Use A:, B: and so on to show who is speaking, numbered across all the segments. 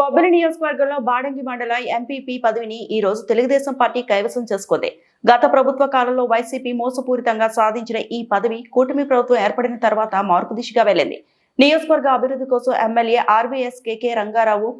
A: బొబ్బిలి నియోజకవర్గంలో బాడంగి మండల ఎంపీపీ పదవిని ఈ రోజు తెలుగుదేశం పార్టీ కైవసం చేసుకుంది. గత ప్రభుత్వ కాలంలో వైసీపీ మోసపూరితంగా సాధించిన ఈ పదవి కూటమి ప్రభుత్వం ఏర్పడిన తర్వాత మార్పు దిశగా వెళ్ళింది నియోజకవర్గ అభివృద్ధి కోసం ఎమ్మెల్యే ఆర్వీఎస్ కేకే రంగారావు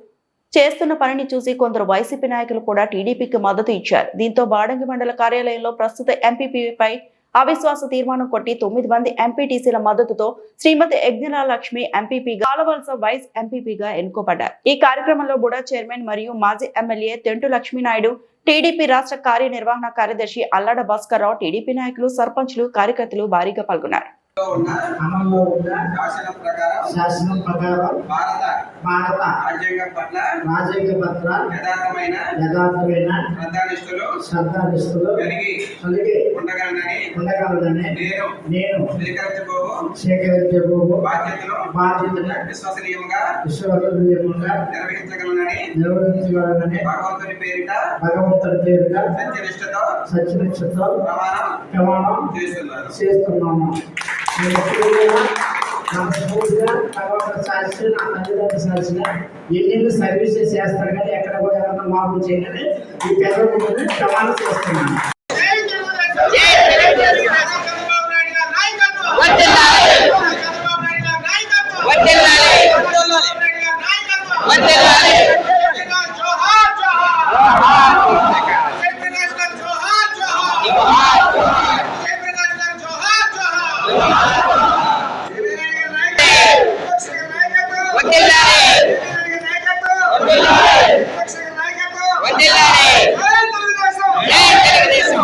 A: చేస్తున్న పనిని చూసి కొందరు వైసీపీ నాయకులు కూడా టీడీపీకి మద్దతు ఇచ్చారు. దీంతో బాడంగి మండల కార్యాలయంలో ప్రస్తుత ఎంపీపీపై అవిశ్వాస తీర్మానం కొట్టి తొమ్మిది మంది ఎంపీటీసీల మద్దతుతో శ్రీమతి యజ్ఞల లక్ష్మి ఎంపీపీగా ఆలవలస వైస్ ఎంపీపీగా ఎన్నుకోబడ్డారు. ఈ కార్యక్రమంలో బుడా చైర్మన్ మరియు మాజీ ఎమ్మెల్యే తెంటు లక్ష్మీనాయుడు టీడీపీ రాష్ట్ర కార్యనిర్వహణ కార్యదర్శి అల్లాడ భాస్కర్ రావు టీడీపీ నాయకులు సర్పంచ్లు కార్యకర్తలు భారీగా పాల్గొన్నారు.
B: శాసనం ప్రకారం
C: శాసనం ప్రకారం
B: భారత
C: భారత
B: రాజ్యాంగం పట్ల
C: రాజకీయ పత్ర
B: యథార్థమైన
C: యథార్థమైన
B: శ్రద్ధానిష్ఠులు
C: శ్రద్ధానిస్తులు
B: కలిగి
C: కలిగి
B: ఉండగలనని
C: ఉండగలదని
B: నేను
C: సేకరించబోవు
B: బాధ్యతను
C: బాధ్యతను
B: విశ్వసనీయంగా నిర్వహించగలనని
C: నిర్వహించగలనని
B: భగవంతుని పేరిట
C: భగవంతుడి పేరుట
B: సత్యనిష్టతో
C: సత్యనిష్టతో
B: ప్రమాణం
C: ప్రమాణం
B: చేస్తున్నాను.
C: సాక్షి నా తల్లిదండ్రులు సాక్షిగా ఎన్నెన్ని సర్వీసెస్ చేస్తారు కానీ ఎక్కడ కూడా ఎవరైనా మార్పు చేయని ఈ ముందు ప్రమాణం చేస్తున్నాను.